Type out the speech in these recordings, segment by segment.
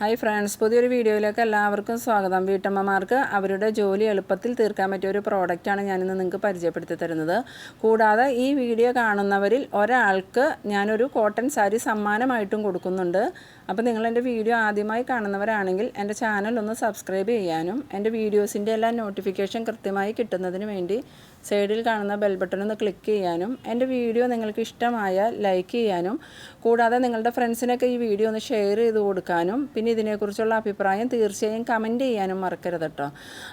Hi friends പുതിയൊരു വീഡിയോയിലേക്ക് എല്ലാവർക്കും സ്വാഗതം. വീട്ടമ്മമാർക്ക് അവരുടെ ജോലി എളുപ്പത്തിൽ തീർക്കാൻ പറ്റിയ ഒരു പ്രോഡക്റ്റാണ് ഞാനിന്ന് നിങ്ങൾക്ക് പരിചയപ്പെടുത്തി തരുന്നത്. കൂടാതെ ഈ വീഡിയോ കാണുന്നവരിൽ ഒരാൾക്ക് ഞാനൊരു കോട്ടൺ സാരി സമ്മാനമായിട്ടും കൊടുക്കുന്നുണ്ട്. അപ്പോൾ നിങ്ങൾ എന്റെ വീഡിയോ ആദ്യമായി കാണുന്നവരാണെങ്കിൽ എന്റെ ചാനൽ ഒന്ന് സബ്സ്ക്രൈബ് ചെയ്യാനും എന്റെ വീഡിയോസിന്റെ എല്ലാ നോട്ടിഫിക്കേഷൻ കൃത്യമായി കിട്ടുന്നതിന് വേണ്ടി സൈഡിൽ കാണുന്ന ബെൽ ബട്ടൺ ഒന്ന് ക്ലിക്ക് ചെയ്യാനും എന്റെ വീഡിയോ നിങ്ങൾക്ക് ഇഷ്ടമായാൽ ലൈക്ക് ചെയ്യാനും കൂടാതെ നിങ്ങളുടെ ഫ്രണ്ട്സിനൊക്കെ ഈ വീഡിയോ ഒന്ന് ഷെയർ ചെയ്ത് കൊടുക്കാനും പിന്നെ ഇതിനെക്കുറിച്ചുള്ള അഭിപ്രായം തീർച്ചയായും കമന്റ് ചെയ്യാനും മറക്കരുത് കേട്ടോ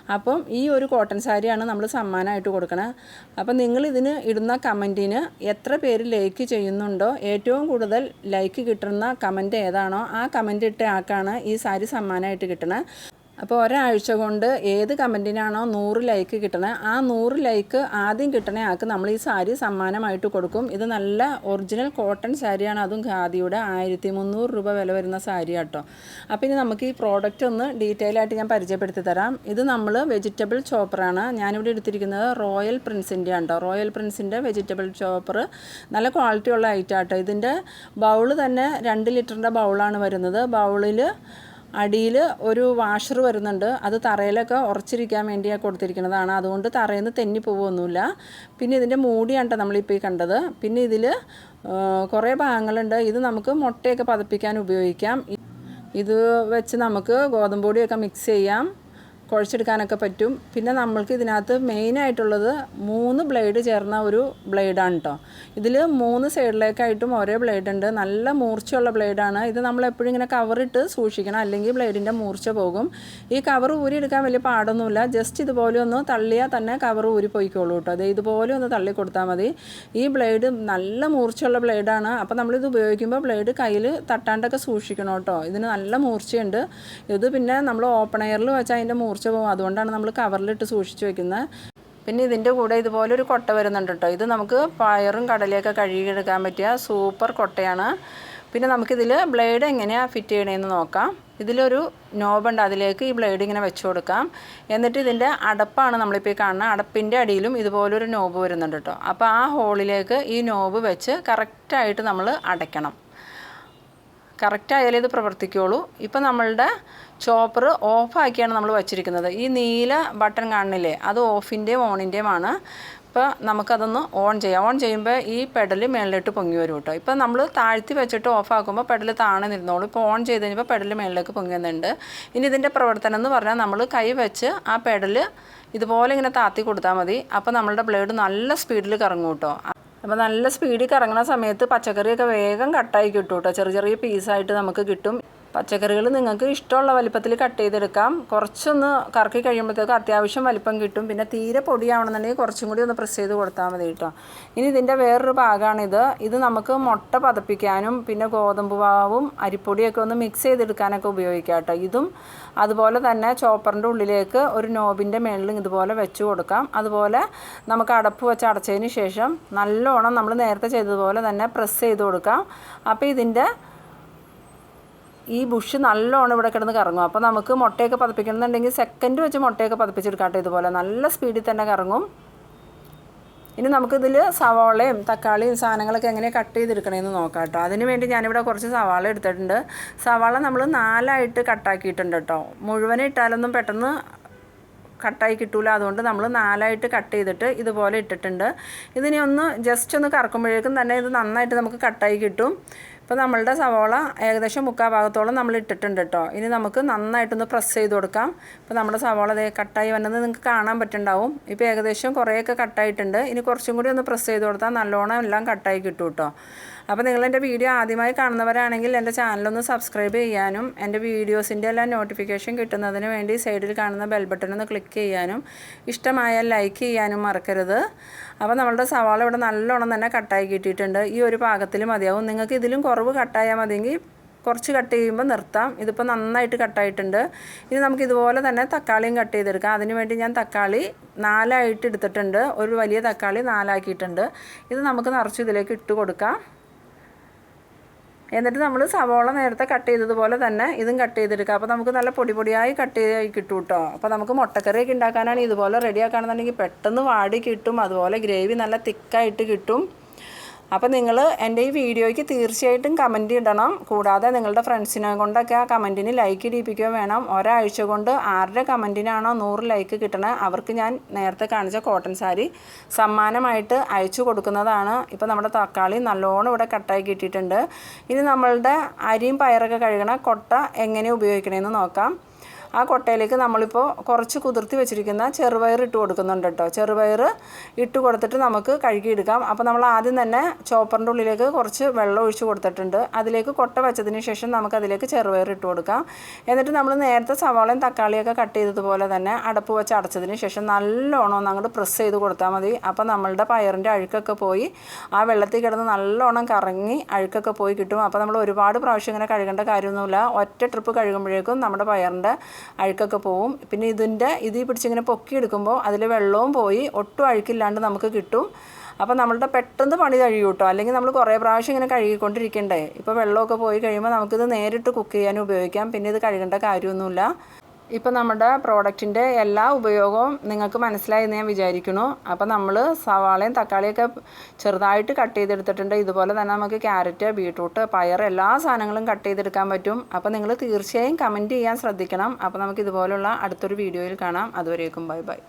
അപ്പം ഈ ഒരു കോട്ടൺ സാരിയാണ് നമ്മൾ സമ്മാനമായിട്ട് കൊടുക്കണത് അപ്പം നിങ്ങൾ ഇതിന് ഇടുന്ന കമന്റിന് എത്ര പേര് ലൈക്ക് ചെയ്യുന്നുണ്ടോ ഏറ്റവും കൂടുതൽ ലൈക്ക് കിട്ടുന്ന കമന്റ് ഏതാണോ ആ കമന്റ് ഇട്ട ആൾക്കാണ് ഈ സാരി സമ്മാനമായിട്ട് കിട്ടണത് അപ്പോൾ ഒരാഴ്ച കൊണ്ട് ഏത് കമന്റിനാണോ നൂറ് ലൈക്ക് കിട്ടണത് ആ നൂറ് ലൈക്ക് ആദ്യം കിട്ടണ ആൾക്ക് നമ്മൾ ഈ സാരി സമ്മാനമായിട്ട് കൊടുക്കും. ഇത് നല്ല ഒറിജിനൽ കോട്ടൺ സാരിയാണ്. അതും ഖാദിയുടെ ആയിരത്തി മുന്നൂറ് രൂപ വില വരുന്ന സാരി കേട്ടോ അപ്പോൾ ഇനി നമുക്ക് ഈ പ്രോഡക്റ്റ് ഒന്ന് ഡീറ്റെയിൽ ആയിട്ട് ഞാൻ പരിചയപ്പെടുത്തി തരാം. ഇത് നമ്മൾ വെജിറ്റബിൾ ചോപ്പറാണ് ഞാനിവിടെ എടുത്തിരിക്കുന്നത് റോയൽ പ്രിൻസിന്റെ ആണ്ടോ റോയൽ പ്രിൻസിന്റെ വെജിറ്റബിൾ ചോപ്പർ നല്ല ക്വാളിറ്റി ഉള്ള ഐറ്റം ആട്ടോ. ഇതിന്റെ ബൗൾ തന്നെ രണ്ട് ലിറ്ററിന്റെ ബൗളാണ് വരുന്നത്. ബൗളിൽ അടിയിൽ ഒരു വാഷർ വരുന്നുണ്ട്. അത് തറയിലൊക്കെ ഉറച്ചിരിക്കാൻ വേണ്ടിയാണ് കൊടുത്തിരിക്കുന്നതാണ്. അതുകൊണ്ട് തറയിൽ നിന്ന് തെന്നി പോവുമൊന്നുമില്ല പിന്നെ ഇതിന്റെ മൂടിയാണ് കേട്ടോ നമ്മളിപ്പോൾ ഈ കണ്ടത്. പിന്നെ ഇതിൽ കുറേ ഭാഗങ്ങളുണ്ട്. ഇത് നമുക്ക് മുട്ടയൊക്കെ പതപ്പിക്കാൻ ഉപയോഗിക്കാം. ഇത് വെച്ച് നമുക്ക് ഗോതമ്പൊടിയൊക്കെ മിക്സ് ചെയ്യാം. കുഴച്ചെടുക്കാനൊക്കെ പറ്റും. പിന്നെ നമ്മൾക്ക് ഇതിനകത്ത് മെയിനായിട്ടുള്ളത് മൂന്ന് ബ്ലേഡ് ചേർന്ന ഒരു ബ്ലേഡാണ് കേട്ടോ ഇതിൽ മൂന്ന് സൈഡിലേക്കായിട്ടും ഒരേ ബ്ലേഡ് ഉണ്ട്. നല്ല മൂർച്ചയുള്ള ബ്ലേഡാണ് ഇത് നമ്മൾ എപ്പോഴും ഇങ്ങനെ കവറിട്ട് സൂക്ഷിക്കണം. അല്ലെങ്കിൽ ബ്ലേഡിന്റെ മൂർച്ച പോകും. ഈ കവർ ഊരിയെടുക്കാൻ വലിയ പാടൊന്നുമില്ല. ജസ്റ്റ് ഇതുപോലെ ഒന്ന് തള്ളിയാൽ തന്നെ കവർ ഊരി പോയിക്കോളൂ കേട്ടോ അത് ഇതുപോലെ ഒന്ന് തള്ളി കൊടുത്താൽ മതി. ഈ ബ്ലേഡ് നല്ല മൂർച്ചയുള്ള ബ്ലേഡാണ് അപ്പോൾ നമ്മളിത് ഉപയോഗിക്കുമ്പോൾ ബ്ലേഡ് കയ്യിൽ തട്ടാണ്ടൊക്കെ സൂക്ഷിക്കണം കേട്ടോ ഇതിന് നല്ല മൂർച്ചയുണ്ട്. ഇത് പിന്നെ നമ്മൾ ഓപ്പൺ എയറിൽ വെച്ചാൽ അതിന്റെ മൂർച്ച പോകും. അതുകൊണ്ടാണ് നമ്മൾ കവറിലിട്ട് സൂക്ഷിച്ച് വെക്കുന്നത് പിന്നെ ഇതിന്റെ കൂടെ ഇതുപോലെ ഒരു കൊട്ട വരുന്നുണ്ട് കേട്ടോ ഇത് നമുക്ക് പയറും കടലയൊക്കെ കഴുകിയെടുക്കാൻ പറ്റിയ സൂപ്പർ കൊട്ടയാണ്. പിന്നെ നമുക്കിതിൽ ബ്ലേഡ് എങ്ങനെയാണ് ഫിറ്റ് ചെയ്യണമെന്ന് നോക്കാം. ഇതിലൊരു നോബുണ്ട്. അതിലേക്ക് ഈ ബ്ലേഡ് ഇങ്ങനെ വെച്ച് കൊടുക്കാം. എന്നിട്ട് ഇതിന്റെ അടപ്പാണ് നമ്മളിപ്പോൾ ഈ കാണുന്നത് അടപ്പിന്റെ അടിയിലും ഇതുപോലൊരു നോബ് വരുന്നുണ്ട് കേട്ടോ അപ്പോൾ ആ ഹോളിലേക്ക് ഈ നോബ് വെച്ച് കറക്റ്റായിട്ട് നമ്മൾ അടയ്ക്കണം. കറക്റ്റ് ആയാലേ ഇത് പ്രവർത്തിക്കുകയുള്ളൂ ഇപ്പം നമ്മളുടെ ചോപ്പർ ഓഫാക്കിയാണ് നമ്മൾ വച്ചിരിക്കുന്നത്. ഈ നീല ബട്ടൺ കാണുന്നില്ലേ അത് ഓഫിന്റെയും ഓണിന്റെയും ആണ്. ഇപ്പോൾ നമുക്കതൊന്ന് ഓൺ ചെയ്യാം. ഓൺ ചെയ്യുമ്പോൾ ഈ പെഡൽ മേളിലോട്ട് പൊങ്ങി വരും കേട്ടോ. ഇപ്പോൾ നമ്മൾ താഴ്ത്തി വെച്ചിട്ട് ഓഫാക്കുമ്പോൾ പെഡൽ താണെ നിന്നോളൂ. ഇപ്പോൾ ഓൺ ചെയ്ത് കഴിഞ്ഞപ്പോൾ പെഡൽ മേളിലേക്ക് പൊങ്ങി വന്നിട്ടുണ്ട് ഇനി ഇതിന്റെ പ്രവർത്തനം എന്ന് പറഞ്ഞാൽ നമ്മൾ കൈ വെച്ച് ആ പെഡൽ ഇതുപോലെ ഇങ്ങനെ താത്തി കൊടുത്താൽ മതി. അപ്പോൾ നമ്മളുടെ ബ്ലേഡ് നല്ല സ്പീഡിൽ കറങ്ങും കേട്ടോ. അപ്പോൾ നല്ല സ്പീഡിൽ കറങ്ങുന്ന സമയത്ത് പച്ചക്കറിയൊക്കെ വേഗം കട്ടായി കിട്ടും കേട്ടോ ചെറിയ ചെറിയ പീസായിട്ട് നമുക്ക് കിട്ടും. പച്ചക്കറികൾ നിങ്ങൾക്ക് ഇഷ്ടമുള്ള വലിപ്പത്തിൽ കട്ട് ചെയ്തെടുക്കാം. കുറച്ചൊന്ന് കറക്കി കഴിയുമ്പോഴത്തേക്ക് അത്യാവശ്യം വലിപ്പം കിട്ടും. പിന്നെ തീരെ പൊടിയാവണമെന്നുണ്ടെങ്കിൽ കുറച്ചും കൂടി ഒന്ന് പ്രസ് ചെയ്ത് കൊടുത്താൽ മതി കേട്ടോ. ഇനി ഇതിന്റെ വേറൊരു ഭാഗമാണിത്. ഇത് നമുക്ക് മുട്ട പതപ്പിക്കാനും പിന്നെ ഗോതമ്പ് മാവും അരിപ്പൊടിയൊക്കെ ഒന്ന് മിക്സ് ചെയ്തെടുക്കാനൊക്കെ ഉപയോഗിക്കാം കേട്ടോ. ഇതും അതുപോലെ തന്നെ ചോപ്പറിന്റെ ഉള്ളിലേക്ക് ഒരു നോബിന്റെ മേളിൽ ഇതുപോലെ വെച്ച് കൊടുക്കാം. അതുപോലെ നമുക്ക് അടപ്പ് വെച്ച് അടച്ചതിന് ശേഷം നല്ലോണം നമ്മൾ നേരത്തെ ചെയ്തതുപോലെ തന്നെ പ്രസ് ചെയ്ത് കൊടുക്കാം. അപ്പോൾ ഇതിന്റെ ഈ ബുഷ് നല്ലോണം ഇവിടെ കിടന്ന് കറങ്ങും. അപ്പോൾ നമുക്ക് മുട്ടയൊക്കെ പതിപ്പിക്കണമെന്നുണ്ടെങ്കിൽ സെക്കൻഡ് വെച്ച് മുട്ടയൊക്കെ പതിപ്പിച്ചെടുക്കാട്ടെ ഇതുപോലെ. നല്ല സ്പീഡിൽ തന്നെ കറങ്ങും. ഇനി നമുക്കിതിൽ സവാളയും തക്കാളിയും സാധനങ്ങളൊക്കെ എങ്ങനെ കട്ട് ചെയ്തെടുക്കണമെന്ന് നോക്കാം കേട്ടോ അതിന് വേണ്ടി ഞാനിവിടെ കുറച്ച് സവാള എടുത്തിട്ടുണ്ട്. സവാള നമ്മൾ നാലായിട്ട് കട്ടാക്കിയിട്ടുണ്ട് കേട്ടോ മുഴുവൻ ഇട്ടാലൊന്നും പെട്ടെന്ന് കട്ടായി കിട്ടൂല. അതുകൊണ്ട് നമ്മൾ നാലായിട്ട് കട്ട് ചെയ്തിട്ട് ഇതുപോലെ ഇട്ടിട്ടുണ്ട്. ഇതിനെ ഒന്ന് ജസ്റ്റ് ഒന്ന് കറക്കുമ്പോഴേക്കും തന്നെ ഇത് നന്നായിട്ട് നമുക്ക് കട്ടായി കിട്ടും. ഇപ്പോൾ നമ്മളുടെ സവോള ഏകദേശം മുക്കാൽ ഭാഗത്തോളം നമ്മൾ ഇട്ടിട്ടുണ്ട് കേട്ടോ ഇനി നമുക്ക് നന്നായിട്ടൊന്ന് പ്രസ് ചെയ്ത് കൊടുക്കാം. ഇപ്പോൾ നമ്മുടെ സവോള അതേ കട്ടായി വന്നത് നിങ്ങൾക്ക് കാണാൻ പറ്റുന്നുണ്ടാവും. ഇപ്പോൾ ഏകദേശം കുറേയൊക്കെ കട്ടായിട്ടുണ്ട്. ഇനി കുറച്ചും കൂടി ഒന്ന് പ്രസ് ചെയ്ത് കൊടുത്താൽ നല്ലോണം എല്ലാം കട്ടായി കിട്ടും കേട്ടോ അപ്പോൾ നിങ്ങൾ എന്റെ വീഡിയോ ആദ്യമായി കാണുന്നവരാണെങ്കിൽ എന്റെ ചാനലൊന്ന് സബ്സ്ക്രൈബ് ചെയ്യാനും എന്റെ വീഡിയോസിന്റെ എല്ലാം നോട്ടിഫിക്കേഷൻ കിട്ടുന്നതിന് വേണ്ടി സൈഡിൽ കാണുന്ന ബെൽ ബട്ടൺ ഒന്ന് ക്ലിക്ക് ചെയ്യാനും ഇഷ്ടമായാൽ ലൈക്ക് ചെയ്യാനും മറക്കരുത്. അപ്പോൾ നമ്മളുടെ സവാള ഇവിടെ നല്ലോണം തന്നെ കട്ടായി കിട്ടിയിട്ടുണ്ട്. ഈ ഒരു പാകത്തിൽ മതിയാവും. നിങ്ങൾക്ക് ഇതിലും കുറവ് കട്ടായാൽ മതിയെങ്കിൽ കുറച്ച് കട്ട് ചെയ്യുമ്പോൾ നിർത്താം. ഇതിപ്പോൾ നന്നായിട്ട് കട്ടായിട്ടുണ്ട്. ഇനി നമുക്ക് ഇതുപോലെ തന്നെ തക്കാളിയും കട്ട് ചെയ്തെടുക്കാം. അതിന് വേണ്ടി ഞാൻ തക്കാളി നാലായിട്ട് എടുത്തിട്ടുണ്ട്. ഒരു വലിയ തക്കാളി നാലാക്കിയിട്ടുണ്ട്. ഇത് നമുക്ക് നിറച്ച് ഇതിലേക്ക് ഇട്ട് കൊടുക്കാം. എന്നിട്ട് നമ്മൾ സവോള നേരത്തെ കട്ട് ചെയ്തതുപോലെ തന്നെ ഇതും കട്ട് ചെയ്തെടുക്കുക അപ്പോൾ നമുക്ക് നല്ല പൊടി പൊടിയായി കട്ട് ചെയ്ത് കിട്ടും കേട്ടോ. അപ്പോൾ നമുക്ക് മുട്ടക്കറിയൊക്കെ ഉണ്ടാക്കാനാണ് ഇതുപോലെ റെഡിയാക്കുകയാണെന്നുണ്ടെങ്കിൽ പെട്ടെന്ന് വാടി കിട്ടും. അതുപോലെ ഗ്രേവി നല്ല തിക്കായിട്ട് കിട്ടും. അപ്പോൾ നിങ്ങൾ എന്റെ ഈ വീഡിയോയ്ക്ക് തീർച്ചയായിട്ടും കമന്റ് ഇടണം. കൂടാതെ നിങ്ങളുടെ ഫ്രണ്ട്സിനെ കൊണ്ടൊക്കെ ആ കമന്റിന് ലൈക്ക് ഇടിപ്പിക്കുകയും വേണം. ഒരാഴ്ച കൊണ്ട് ആരുടെ കമന്റിനാണോ നൂറ് ലൈക്ക് കിട്ടണത് അവർക്ക് ഞാൻ നേരത്തെ കാണിച്ച കോട്ടൺ സാരി സമ്മാനമായിട്ട് അയച്ചു കൊടുക്കുന്നതാണ്. ഇപ്പോൾ നമ്മുടെ തക്കാളി നല്ലോണം ഇവിടെ കട്ടായി കിട്ടിയിട്ടുണ്ട്. ഇനി നമ്മളുടെ അരിയും പയറൊക്കെ കഴുകണ കൊട്ട എങ്ങനെ ഉപയോഗിക്കണമെന്ന് നോക്കാം. ആ കൊട്ടയിലേക്ക് നമ്മളിപ്പോൾ കുറച്ച് കുതിർത്തി വെച്ചിരിക്കുന്ന ചെറുപയർ ഇട്ട് കൊടുക്കുന്നുണ്ട് കേട്ടോ. ചെറുപയർ ഇട്ട് കൊടുത്തിട്ട് നമുക്ക് കഴുകിയെടുക്കാം. അപ്പോൾ നമ്മൾ ആദ്യം തന്നെ ചോപ്പറിന്റെ ഉള്ളിലേക്ക് കുറച്ച് വെള്ളം ഒഴിച്ച് കൊടുത്തിട്ടുണ്ട്. അതിലേക്ക് കൊട്ട വെച്ചതിന് ശേഷം നമുക്ക് അതിലേക്ക് ചെറുപയർ ഇട്ട് കൊടുക്കാം. എന്നിട്ട് നമ്മൾ നേരത്തെ സവാളയും തക്കാളിയൊക്കെ കട്ട് ചെയ്തതുപോലെ തന്നെ അടപ്പ് വെച്ച് അടച്ചതിന് ശേഷം നല്ലോണം ഒന്ന് അങ്ങോട്ട് പ്രസ് ചെയ്ത് കൊടുത്താൽ മതി. അപ്പോൾ നമ്മളുടെ പയറിന്റെ അഴുക്കൊക്കെ പോയി ആ വെള്ളത്തിൽ കിടന്ന് നല്ലോണം കറങ്ങി അഴുക്കൊക്കെ പോയി കിട്ടും. അപ്പോൾ നമ്മൾ ഒരുപാട് പ്രാവശ്യം ഇങ്ങനെ കഴുകേണ്ട കാര്യമൊന്നുമില്ല. ഒറ്റ ട്രിപ്പ് കഴുകുമ്പോഴേക്കും നമ്മുടെ പയറിന്റെ അഴുക്കൊക്കെ പോവും. പിന്നെ ഇതിന്റെ ഇതിൽ പിടിച്ചിങ്ങനെ പൊക്കിയെടുക്കുമ്പോൾ അതിൽ വെള്ളവും പോയി ഒട്ടും അഴുക്കില്ലാണ്ട് നമുക്ക് കിട്ടും. അപ്പോൾ നമ്മളുടെ പെട്ടെന്ന് പണി കഴിയും കേട്ടോ. അല്ലെങ്കിൽ നമ്മൾ കുറേ പ്രാവശ്യം ഇങ്ങനെ കഴുകിക്കൊണ്ടിരിക്കണ്ടേ. ഇപ്പോൾ വെള്ളമൊക്കെ പോയി കഴിയുമ്പോൾ നമുക്കിത് നേരിട്ട് കുക്ക് ചെയ്യാനും ഉപയോഗിക്കാം. പിന്നെ ഇത് കഴുകേണ്ട കാര്യമൊന്നുമില്ല. ഇപ്പോൾ നമ്മുടെ പ്രോഡക്റ്റിന്റെ എല്ലാ ഉപയോഗവും നിങ്ങൾക്ക് മനസ്സിലായി എന്ന് ഞാൻ വിചാരിക്കുന്നു. അപ്പോൾ നമ്മൾ സവാളയും തക്കാളിയൊക്കെ ചെറുതായിട്ട് കട്ട് ചെയ്തെടുത്തിട്ടുണ്ട്. ഇതുപോലെ തന്നെ നമുക്ക് ക്യാരറ്റ് ബീട്രൂട്ട് പയർ എല്ലാ സാധനങ്ങളും കട്ട് ചെയ്തെടുക്കാൻ പറ്റും. അപ്പോൾ നിങ്ങൾ തീർച്ചയായും കമന്റ് ചെയ്യാൻ ശ്രദ്ധിക്കണം. അപ്പോൾ നമുക്ക് ഇതുപോലുള്ള അടുത്തൊരു വീഡിയോയിൽ കാണാം. അതുവരേക്കും ബൈ ബൈ.